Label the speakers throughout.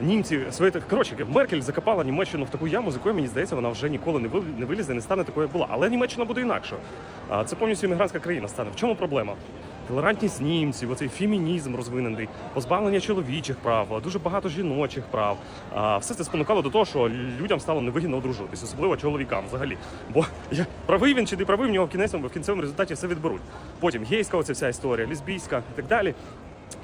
Speaker 1: Німці свої коротше, Меркель закопала Німеччину в таку яму, з якої мені здається, вона вже ніколи не не вилізе, не стане такою, як була. Але Німеччина буде інакшою. А це повністю іммігрантська країна стане. В чому проблема? Толерантність німців, оцей фемінізм розвинений, позбавлення чоловічих прав, дуже багато жіночих прав. Все це спонукало до того, що людям стало невигідно одружуватись, особливо чоловікам взагалі. Бо я правий він чи не правий, в нього в кінцевому, в кінцевому результаті все відберуть. Потім гейська оця вся історія, лесбійська і так далі.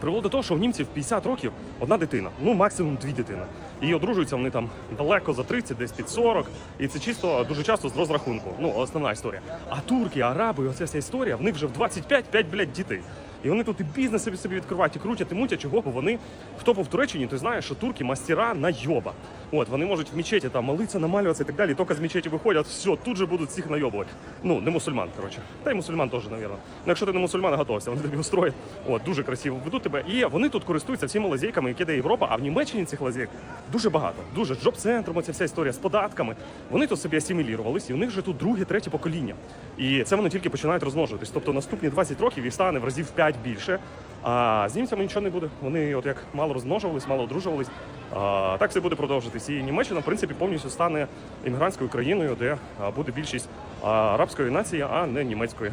Speaker 1: Привело до того, що в німців 50 років одна дитина, ну максимум дві дитини. І одружуються вони там далеко за 30, десь під 40. І це чисто дуже часто з розрахунку. Ну, основна історія. А турки, араби, оця вся історія, в них вже в 25 5, блядь, дітей. І вони тут і бізнес собі собі відкривають, і крутять, і мутять, чого, бо вони, хто був в Туреччині, той знає, що турки мастера на йоба. От, вони можуть в мечеті там молитися, намалюватися і так далі. І тільки з мечеті виходять, все, тут же будуть всіх найобувати. Ну, не мусульман, коротше. Та й мусульман теж, навірно. Ну, якщо ти не мусульман, готовся, вони тобі устроять. От, дуже красиво ведуть тебе. І вони тут користуються всіма лазейками, які дає Європа, а в Німеччині цих лазейок дуже багато. Дуже з джоб-центром, оця вся історія з податками. Вони тут собі асимілірувалися, і у них вже тут друге, третє покоління. І це вони тільки починають розмножуватись. Тобто наступні 20 років їх стане в разів 5 більше. А з німцями нічого не буде. Вони, от як мало розмножувались, мало одружувались. А, так все буде продовжитись. І Німеччина, в принципі, повністю стане іммігрантською країною, де буде більшість арабської нації, а не німецької.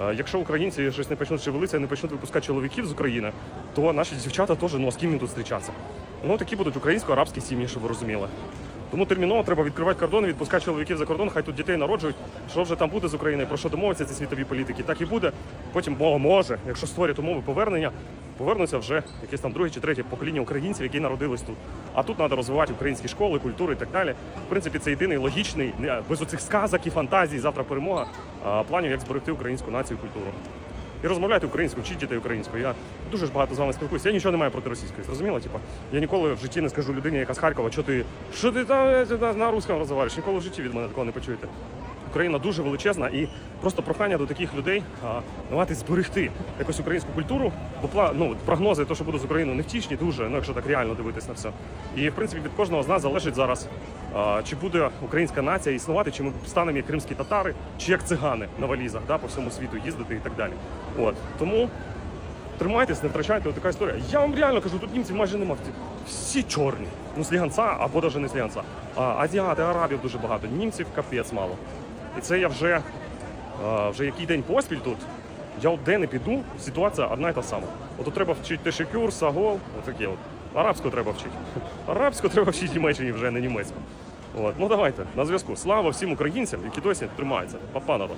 Speaker 1: А, Якщо українці щось не почнуть шевелитися, не почнуть випускати чоловіків з України, то наші дівчата теж ну а з ким їм тут зустрічатися. Ну такі будуть українсько-арабські сім'ї, щоб ви розуміли. Тому терміново треба відкривати кордони, відпускати чоловіків за кордон, хай тут дітей народжують. Що вже там буде з Україною, про що домовиться ці світові політики, так і буде. Потім може, якщо створять умови повернення, повернуться вже якесь там друге чи третє покоління українців, які народились тут. А тут треба розвивати українські школи, культуру і так далі. В принципі, це єдиний логічний, без оцих сказок і фантазій, завтра перемога, планів, як зберегти українську націю і культуру. І розмовляйте українською, вчіть дітей українською. Я дуже ж багато з вами спілкуюся. Я нічого не маю проти російської. Зрозуміло? Типа, я ніколи в житті не скажу людині, яка з Харкова, що ти що ти там е, на, русском розмовляєш. Ніколи в житті від мене такого не почуєте. Україна дуже величезна і просто прохання до таких людей давати зберегти якусь українську культуру, бо ну, прогнози, то, що буде з Україною, невтішні дуже, ну якщо так реально дивитись на все. І в принципі від кожного з нас залежить зараз, а, чи буде українська нація існувати, чи ми станемо як кримські татари, чи як цигани на валізах, да, по всьому світу їздити і так далі. От тому тримайтесь, не втрачайте така історія. Я вам реально кажу, тут німців майже нема. Всі чорні. Ну, сліганця, або навіть не сліганця. А, азіати, арабів дуже багато. Німців капець мало. І це я вже, вже який день поспіль тут. Я от де не піду, ситуація одна і та сама. От треба вчити тешекюр, сагол, отаке от. Арабську треба вчити. Арабську треба вчити Німеччині вже, не німецьку. От. Ну давайте, на зв'язку. Слава всім українцям, які досі тримаються. Папа народ.